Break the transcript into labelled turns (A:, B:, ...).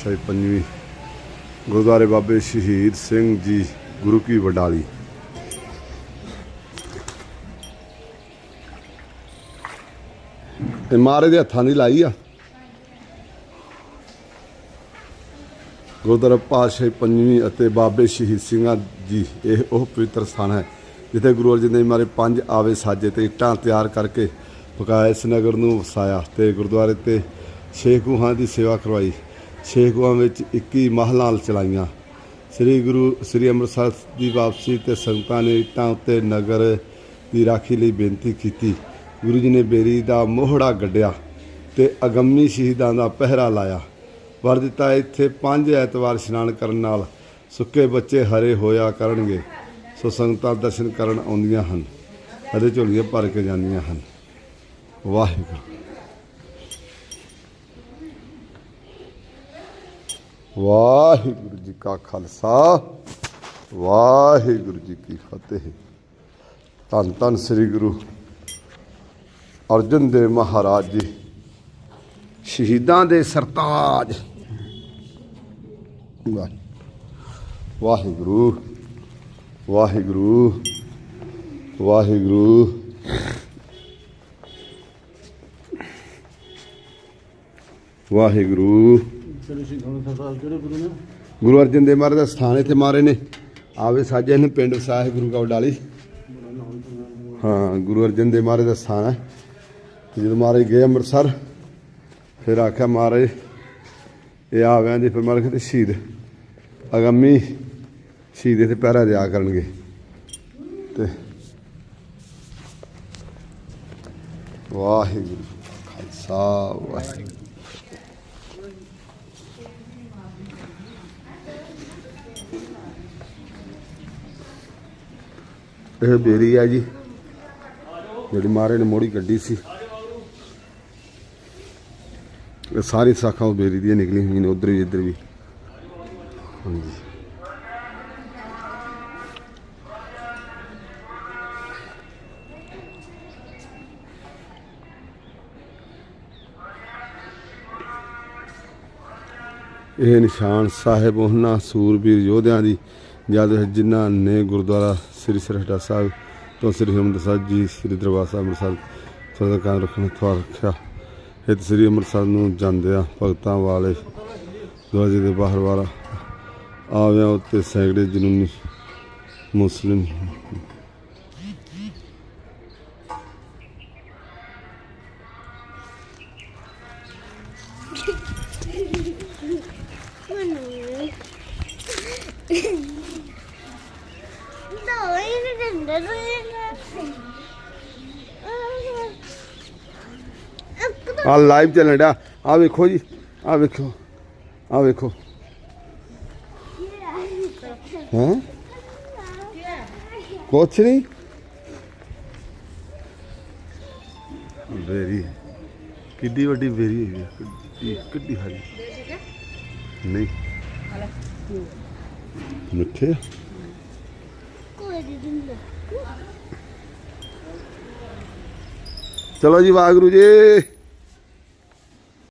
A: ਪਾਤਸ਼ਾਹੀ ਪੰਜਵੀਂ। ਗੁਰਦੁਆਰੇ ਬਾਬੇ ਸ਼ਹੀਦ ਸਿੰਘ ਜੀ, ਗੁਰੂ ਕੀ ਵਡਾਲੀ। ਇਹ ਮਾਰੇ ਦੇ ਹੱਥਾਂ ਦੀ ਲਾਈ ਆ। ਗੁਰਦੁਆਰਾ ਪਾਤਸ਼ਾਹੀ ਪੰਜਵੀਂ ਅਤੇ ਬਾਬੇ ਸ਼ਹੀਦ ਸਿੰਘਾਂ ਜੀ, ਇਹ ਉਹ ਪਵਿੱਤਰ ਸਥਾਨ ਹੈ, ਜਿੱਥੇ ਗੁਰੂ ਅਰਜਨ ਦੇਵ ਮਾਰੇ ਪੰਜ ਆਵੇ ਸਾਜੇ ਤੇ ਇੱਟਾਂ ਤਿਆਰ ਕਰਕੇ ਪਕਾਇਆ ਇਸ ਨਗਰ ਨੂੰ ਵਸਾਇਆ ਤੇ ਗੁਰਦੁਆਰੇ ਤੇ ਛੇ ਖੂਹਾਂ ਦੀ ਸੇਵਾ ਕਰਵਾਈ। ਸ਼ੇਖੂਆਂ ਵਿੱਚ 21 ਮਹਲਾਂ ਚਲਾਈਆਂ। ਸ੍ਰੀ ਗੁਰੂ, ਸ੍ਰੀ ਅੰਮ੍ਰਿਤਸਰ ਦੀ ਵਾਪਸੀ ਤੇ ਸੰਗਤਾਂ ਨੇ ਇੱਟਾਂ ਉੱਤੇ ਨਗਰ ਦੀ ਰਾਖੀ ਲਈ ਬੇਨਤੀ ਕੀਤੀ। ਗੁਰੂ ਜੀ ਨੇ ਬੇਰੀ ਦਾ ਮੋਹੜਾ ਗੱਡਿਆ ਤੇ ਅਗੰਮੀ ਸ਼ਹੀਦਾਂ ਦਾ ਪਹਿਰਾ ਲਾਇਆ। ਵਰ ਦਿੱਤਾ ਇੱਥੇ ਪੰਜ ਐਤਵਾਰ ਇਸ਼ਨਾਨ ਕਰਨ ਨਾਲ ਸੁੱਕੇ ਬੱਚੇ ਹਰੇ ਹੋਇਆ ਕਰਨਗੇ। ਸੋ ਸੰਗਤਾਂ ਦਰਸ਼ਨ ਕਰਨ ਆਉਂਦੀਆਂ ਹਨ। ਅਤੇ ਝੋਲੀਆਂ ਭਰ ਕੇ ਜਾਂਦੀਆਂ ਹਨ। ਵਾਹਿਗੁਰੂ। ਵਾਹਿਗੁਰੂ ਜੀ ਕਾ ਖਾਲਸਾ, ਵਾਹਿਗੁਰੂ ਜੀ ਕੀ ਫਤਿਹ। ਧੰਨ ਧੰਨ ਸ੍ਰੀ ਗੁਰੂ ਅਰਜਨ ਦੇਵ ਮਹਾਰਾਜ ਜੀ, ਸ਼ਹੀਦਾਂ ਦੇ ਸਰਤਾਜ। ਵਾਹਿਗੁਰੂ ਵਾਹਿਗੁਰੂ ਵਾਹਿਗੁਰੂ। ਵਾਹਿਗੁਰੂ।
B: ਚਲੋ ਸਿੰਘ ਹੁਣ ਸਰਦਾਰ ਕਿਹੜੇ ਗੁਰੂ ਨੇ?
A: ਗੁਰੂ ਅਰਜਨ ਦੇਵ ਮਹਾਰਾਜ ਦਾ ਸਥਾਨ ਇੱਥੇ ਮਾਰੇ ਨੇ। ਆਵੇ ਸਾਜੇ ਨੇ ਪਿੰਡ ਸਾਹਿਬ ਗੁਰੂ ਕਾ ਡਾਲੀ ਹਾਂ, ਗੁਰੂ ਅਰਜਨ ਦੇਵ ਮਹਾਰਾਜ ਦਾ ਸਥਾਨ ਹੈ। ਤੇ ਜਦੋਂ ਮਹਾਰਾਜ ਗਏ ਅੰਮ੍ਰਿਤਸਰ, ਫਿਰ ਆਖਿਆ, ਮਹਾਰਾਜ, ਇਹ ਆਵਿਆਂ ਦੇ ਫਿਰ ਮਹਾਰਾਜ ਕਹਿੰਦੇ ਸ਼ਹੀਦ ਅਗੰਮੀ ਸ਼ਹੀਦ ਤੇ ਪਹਿਰਾ ਦਿਆ ਕਰਨਗੇ। ਤੇ ਵਾਹਿਗੁਰੂ ਖਾਲਸਾ, ਵਾਹਿਗੁਰੂ ਇਹ ਬੇਰੀ ਆ ਜੀ। ਜਿਹੜੀ ਮਾਰੇ ਨੇ ਮੋੜੀ ਕੱਢੀ ਸੀ। ਇਹ ਸਾਰੀ ਸਾਖਾਂ ਉਹ ਬੇਰੀ ਦੀਆਂ ਨਿਕਲੀਆਂ ਹੋਈਆਂ ਨੇ, ਉਧਰ ਵੀ, ਇੱਧਰ ਵੀ। ਹਾਂਜੀ। ਇਹ ਨਿਸ਼ਾਨ ਸਾਹਿਬ ਉਹਨਾਂ ਸੂਰਬੀਰ ਯੋਧਿਆਂ ਦੀ ਯਾਦ ਹੈ ਜਿਨ੍ਹਾਂ ਨੇ ਗੁਰਦੁਆਰਾ ਸ੍ਰੀ ਸਰਹਟਾ ਸਾਹਿਬ ਤੋਂ ਸ੍ਰੀ ਹਰਿਮੰਦਰ ਸਾਹਿਬ ਜੀ, ਸ੍ਰੀ ਦਰਬਾਰ ਸਾਹਿਬ, ਅੰਮ੍ਰਿਤਸਰ ਸਦਾ ਕਾਇਮ ਰੱਖਣ ਤੋਂ ਰੱਖਿਆ। ਇਹ ਸ੍ਰੀ ਅੰਮ੍ਰਿਤਸਰ ਨੂੰ ਜਾਂਦਿਆਂ ਭਗਤਾਂ ਵਾਲੇ ਦਰਵਾਜ਼ੇ ਦੇ ਬਾਹਰ ਵਾਲਾ। ਆਵਿਆਂ ਉੱਤੇ ਸੈਂਕੜੇ ਜਨੂਨੀ ਮੁਸਲਿਮ।
C: Manu.
A: ਆ ਲਾਈਵ ਚੱਲਣ ਡਿਆ। ਆ ਵੇਖੋ ਜੀ ਆ ਵੇਖੋ ਆ ਵੇਖੋ। ਹੈ? ਕੁਛ ਨਹੀਂ ਬੇਰੀ ਕਿੱਡੀ ਵੱਡੀ ਬੇਰੀ ਹੋਈ ਕਿੱਡੀ ਕਿੱਡੀ ਹਰੀ। ਨਹੀਂ। ਮਿੱਠੇ ਆ?
C: Kau.
A: ਚਲੋ ਜੀ ਵਾਹਿਗੁਰੂ ਜੀ।